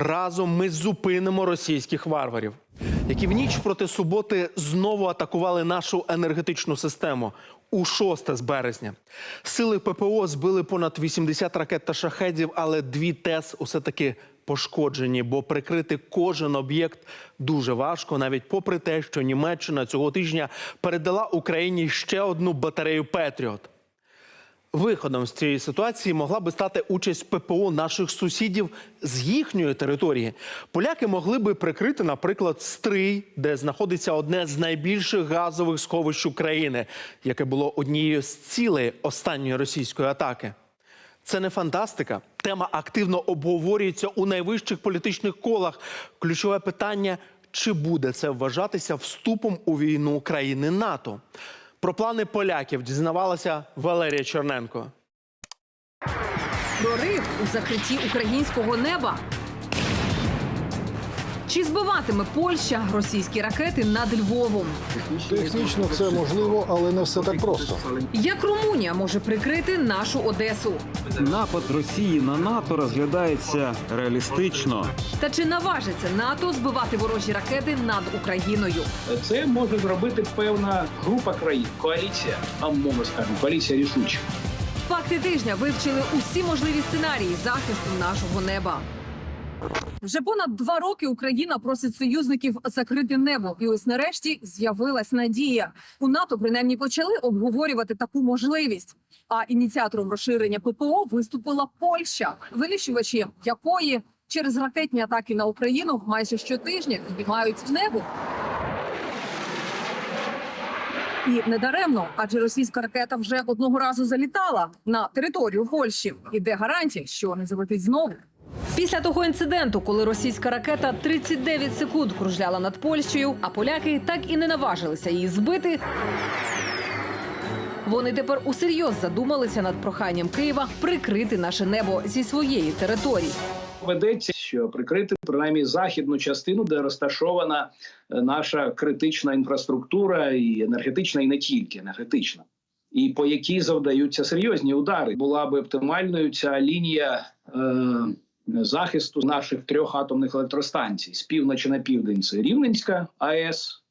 Разом ми зупинимо російських варварів, які в ніч проти суботи знову атакували нашу енергетичну систему у 6 з березня. Сили ППО збили понад 80 ракет та шахедів, але дві ТЕС усе таки пошкоджені, бо прикрити кожен об'єкт дуже важко, навіть попри те, що Німеччина цього тижня передала Україні ще одну батарею Петріот. Виходом з цієї ситуації могла би стати участь ППО наших сусідів з їхньої території. Поляки могли би прикрити, наприклад, стрий, де знаходиться одне з найбільших газових сховищ України, яке було однією з цілей останньої російської атаки. Це не фантастика. Тема активно обговорюється у найвищих політичних колах. Ключове питання: чи буде це вважатися вступом у війну країни НАТО? Про плани поляків дізнавалася Валерія Черненко. Прорив у закритті українського неба. Чи збиватиме Польща російські ракети над Львовом? Технічно це можливо, але не все так просто. Як Румунія може прикрити нашу Одесу? Напад Росії на НАТО розглядається реалістично. Та чи наважиться НАТО збивати ворожі ракети над Україною? Це може зробити певна група країн, коаліція, а мова скажемо, коаліція рішучих. Факти тижня вивчили усі можливі сценарії захисту нашого неба. Вже понад два роки Україна просить союзників закрити небо, і ось нарешті з'явилась надія. У НАТО принаймні почали обговорювати таку можливість. А ініціатором розширення ППО виступила Польща, винищувачі якої через ракетні атаки на Україну майже щотижня підіймають в небо. І недаремно, адже російська ракета вже одного разу залітала на територію Польщі. І де гарантія, що не залетить знову? Після того інциденту, коли російська ракета 39 секунд кружляла над Польщею, а поляки так і не наважилися її збити. Вони тепер усерйоз задумалися над проханням Києва прикрити наше небо зі своєї території. Ведеться, що прикрити принаймні західну частину, де розташована е, наша критична інфраструктура, і енергетична, і не тільки енергетична, і по якій завдаються серйозні удари. Була би оптимальною ця лінія. Е- Захисту наших трьох атомних електростанцій з півночі на південь це Рівненська АЕС,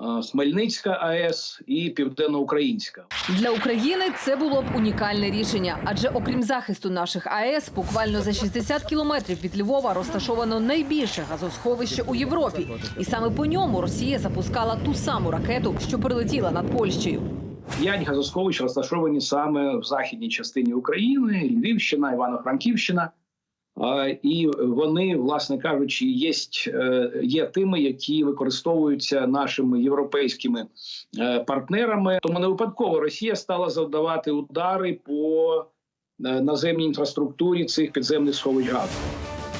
е, Хмельницька АЕС і Південноукраїнська. Для України це було б унікальне рішення, адже окрім захисту наших АЕС, буквально за 60 кілометрів від Львова розташовано найбільше газосховище у Європі, і саме по ньому Росія запускала ту саму ракету, що прилетіла над Польщею. П'ять газосховищ розташовані саме в західній частині України: Львівщина, Івано-Франківщина. І вони, власне кажучи, є, є тими, які використовуються нашими європейськими е, партнерами. Тому не випадково Росія стала завдавати удари по е, наземній інфраструктурі цих підземних сховищ газу.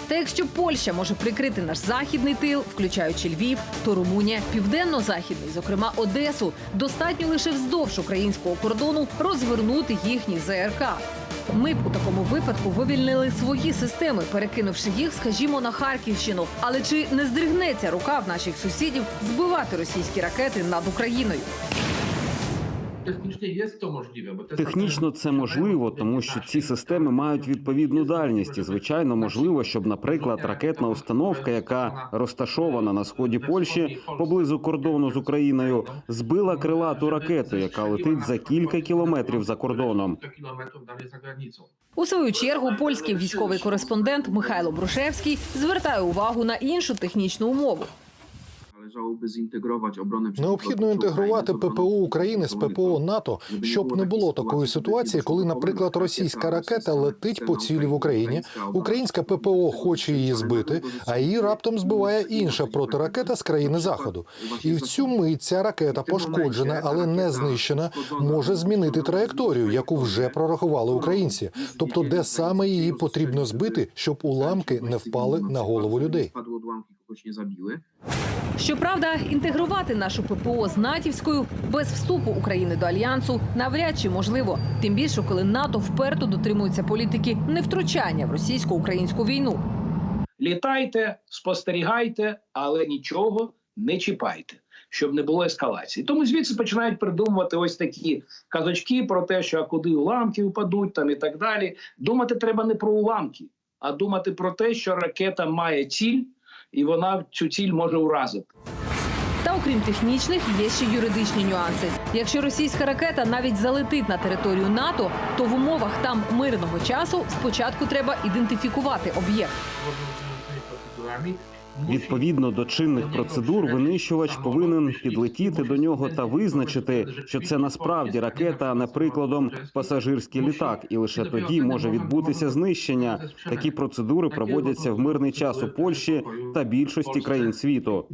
Та якщо Польща може прикрити наш західний тил, включаючи Львів, то Румунія південно-західний, зокрема Одесу, достатньо лише вздовж українського кордону розвернути їхні ЗРК. Ми б у такому випадку вивільнили свої системи, перекинувши їх, скажімо, на Харківщину. Але чи не здригнеться рука в наших сусідів збивати російські ракети над Україною? Технічно є то можливе, бо те Технічно це можливо, тому що ці системи мають відповідну дальність. І звичайно, можливо, щоб, наприклад, ракетна установка, яка розташована на сході Польщі поблизу кордону з Україною, збила крилату ракету, яка летить за кілька кілометрів за кордоном. У свою чергу польський військовий кореспондент Михайло Брушевський звертає увагу на іншу технічну умову. Należałoby zintegrować obronę Необхідно інтегрувати ППО України з ППО НАТО, щоб не було такої ситуації, коли, наприклад, російська ракета летить по цілі в Україні. Українська ППО хоче її збити, а її раптом збиває інша протиракета з країни заходу. І в цю мить ця ракета пошкоджена, але не знищена, може змінити траєкторію, яку вже прорахували українці. Тобто, де саме її потрібно збити, щоб уламки не впали на голову людей. Padły odłamki, kogoś. Щоправда, інтегрувати нашу ППО з натівською без вступу України до альянсу навряд чи можливо. Тим більше, коли НАТО вперто дотримується політики невтручання в російсько-українську війну. Літайте, спостерігайте, але нічого не чіпайте, щоб не було ескалації. Тому звідси починають придумувати ось такі казочки про те, що а куди уламки впадуть там і так далі. Думати треба не про уламки, а думати про те, що ракета має ціль, і вона цю ціль може уразити. Та окрім технічних, є ще юридичні нюанси. Якщо російська ракета навіть залетить на територію НАТО, то в умовах там мирного часу спочатку треба ідентифікувати об'єкт. Відповідно до чинних процедур, винищувач повинен підлетіти до нього та визначити, що це насправді ракета, а не прикладом пасажирський літак, і лише тоді може відбутися знищення. Такі процедури проводяться в мирний час у Польщі та більшості країн світу.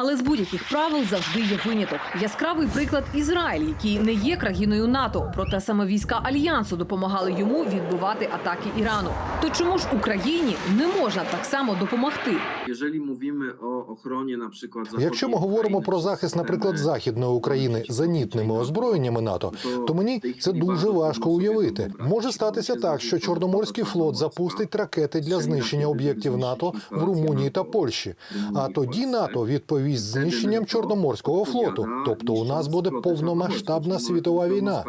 Але з будь-яких правил завжди є виняток. Яскравий приклад Ізраїль, який не є країною НАТО, проте саме війська альянсу допомагали йому відбивати атаки Ірану. То чому ж Україні не можна так само допомогти? Якщо мовимо ochronie na przykład Якщо ми говоримо про захист, наприклад, західної України зенітними озброєннями НАТО, то мені це дуже важко уявити. Може статися так, що Чорноморський флот запустить ракети для знищення об'єктів НАТО в Румунії та Польщі. А тоді НАТО відповість знищенням Чорноморського флоту. Тобто у нас буде повномасштабна світова війна.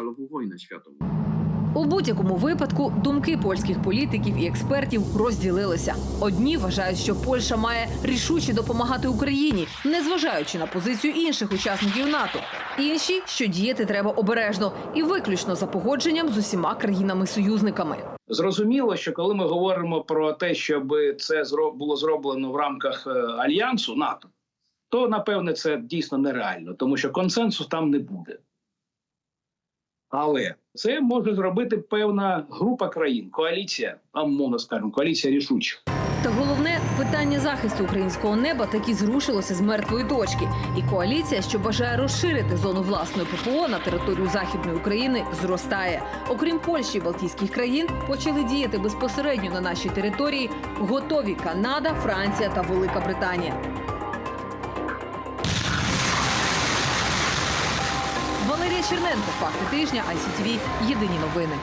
У будь-якому випадку думки польських політиків і експертів розділилися. Одні вважають, що Польща має рішуче допомагати Україні, незважаючи на позицію інших учасників НАТО. Інші, що діяти треба обережно і виключно за погодженням з усіма країнами-союзниками. Зрозуміло, що коли ми говоримо про те, щоб це було зроблено в рамках е, альянсу НАТО, то напевне це дійсно нереально, тому що консенсус там не буде. Але це може зробити певна група країн, коаліція, а мовно скажемо, коаліція рішучих. Та головне питання захисту українського неба таки зрушилося з мертвої точки. І коаліція, що бажає розширити зону власної ППО на територію західної України, зростає. Окрім Польщі і Балтійських країн, почали діяти безпосередньо на нашій території. Готові Канада, Франція та Велика Британія. Валерія Черненко, факти тижня, ICTV, Єдині новини.